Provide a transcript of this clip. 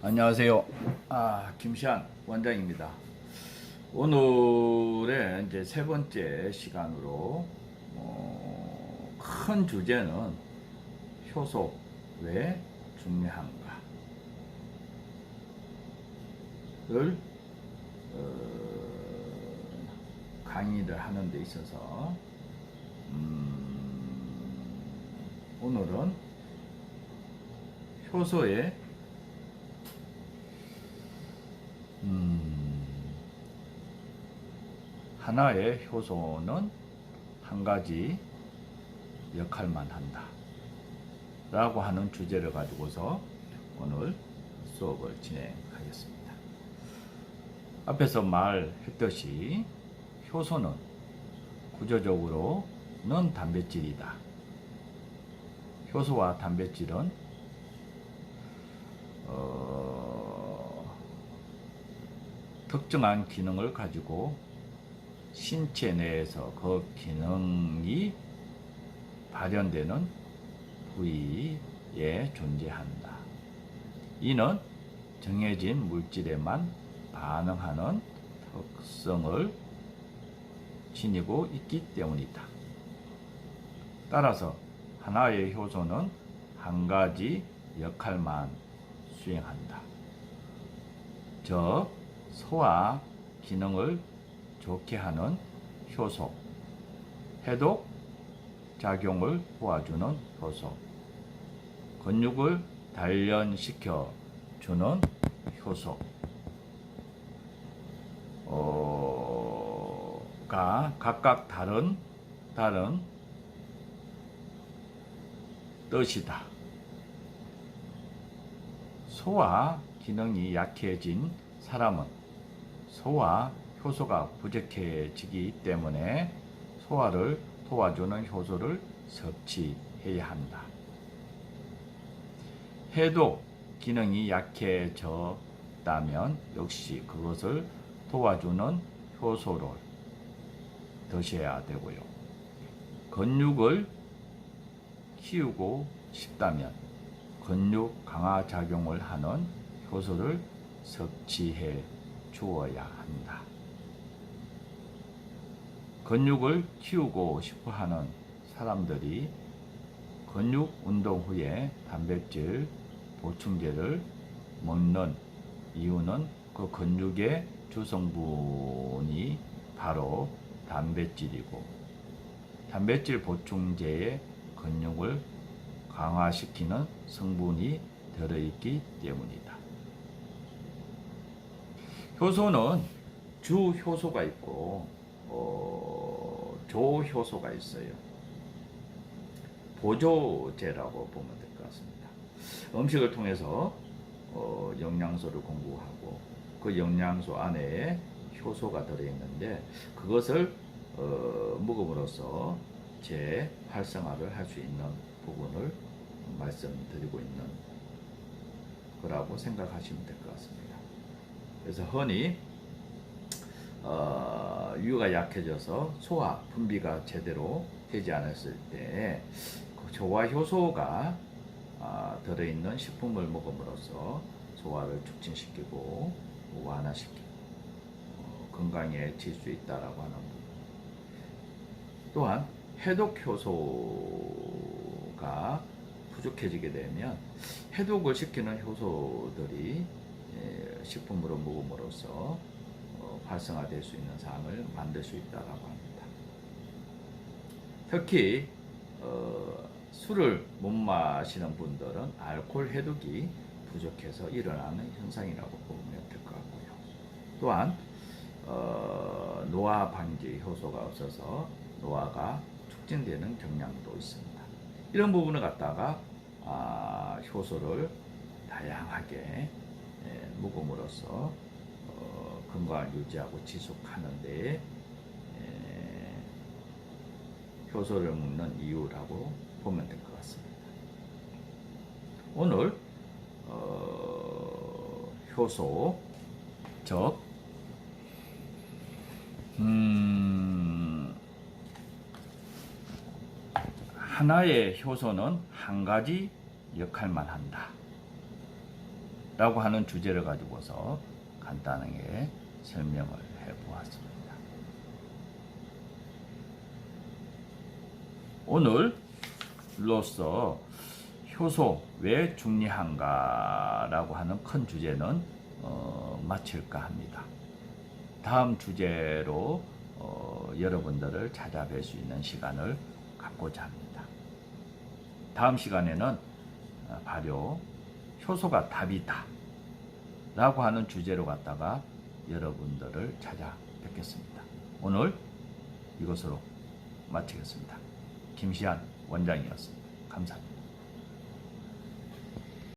안녕하세요. 아, 김시안 원장입니다. 오늘의 이제 세 번째 시간으로 어, 큰 주제는 효소 왜 중요한가를 어, 강의를 하는 데 있어서 음, 오늘은 효소의 하나의 효소는 한 가지 역할만 한다. 라고 하는 주제를 가지고서 오늘 수업을 진행하겠습니다. 앞에서 말했듯이 효소는 구조적으로는 단백질이다. 효소와 단백질은 어, 특정한 기능을 가지고 신체 내에서 그 기능이 발현되는 부위에 존재한다. 이는 정해진 물질에만 반응하는 특성을 지니고 있기 때문이다. 따라서 하나의 효소는 한 가지 역할만 수행한다. 즉, 소화 기능을 좋게 하는 효소, 해독 작용을 도와주는 효소, 근육을 단련시켜 주는 효소, 어, 가 각각 다른 다른 뜻이다. 소화 기능이 약해진 사람은 소화 효소가 부족해지기 때문에 소화를 도와주는 효소를 섭취해야 한다. 해독 기능이 약해졌다면 역시 그것을 도와주는 효소를 드셔야 되고요. 근육을 키우고 싶다면 근육 강화 작용을 하는 효소를 섭취해 주어야 한다. 근육을 키우고 싶어 하는 사람들이 근육 운동 후에 단백질 보충제를 먹는 이유는 그 근육의 주성분이 바로 단백질이고 단백질 보충제에 근육을 강화시키는 성분이 들어있기 때문이다. 효소는 주 효소가 있고 어, 조효소가 있어요. 보조제라고 보면 될 것 같습니다. 음식을 통해서 어, 영양소를 공급하고 그 영양소 안에 효소가 들어있는데 그것을 어, 먹음으로써 제 활성화를 할 수 있는 부분을 말씀드리고 있는 거라고 생각하시면 될 것 같습니다. 그래서 흔히 어, 유가 약해져서 소화 분비가 제대로 되지 않았을 때그 소화 효소가 아, 들어있는 식품을 먹음으로써 소화를 촉진시키고 완화시키고 어, 건강해질 수 있다라고 하는 부분. 또한 해독 효소가 부족해지게 되면 해독을 시키는 효소들이 예, 식품으로 먹음으로써 어, 활성화될 수 있는 상황을 만들 수 있다라고 합니다. 특히 어, 술을 못 마시는 분들은 알코올 해독이 부족해서 일어나는 현상이라고 보면 될 것 같고요. 또한 어, 노화 방지 효소가 없어서 노화가 촉진되는 경향도 있습니다. 이런 부분을 갖다가 아, 효소를 다양하게 예, 먹음으로써 어, 건강을 유지하고 지속하는데 예, 효소를 먹는 이유라고 보면 될 것 같습니다. 오늘 어, 효소 즉 음, 하나의 효소는 한 가지 역할만 한다. 라고 하는 주제를 가지고서 간단하게 설명을 해 보았습니다. 오늘로서 효소 왜 중요한가라고 하는 큰 주제는 어, 마칠까 합니다. 다음 주제로 어, 여러분들을 찾아뵐 수 있는 시간을 갖고자 합니다. 다음 시간에는 어, 발효 효소가 답이다 라고 하는 주제로 갖다가 여러분들을 찾아뵙겠습니다. 오늘 이것으로 마치겠습니다. 김시한 원장이었습니다. 감사합니다.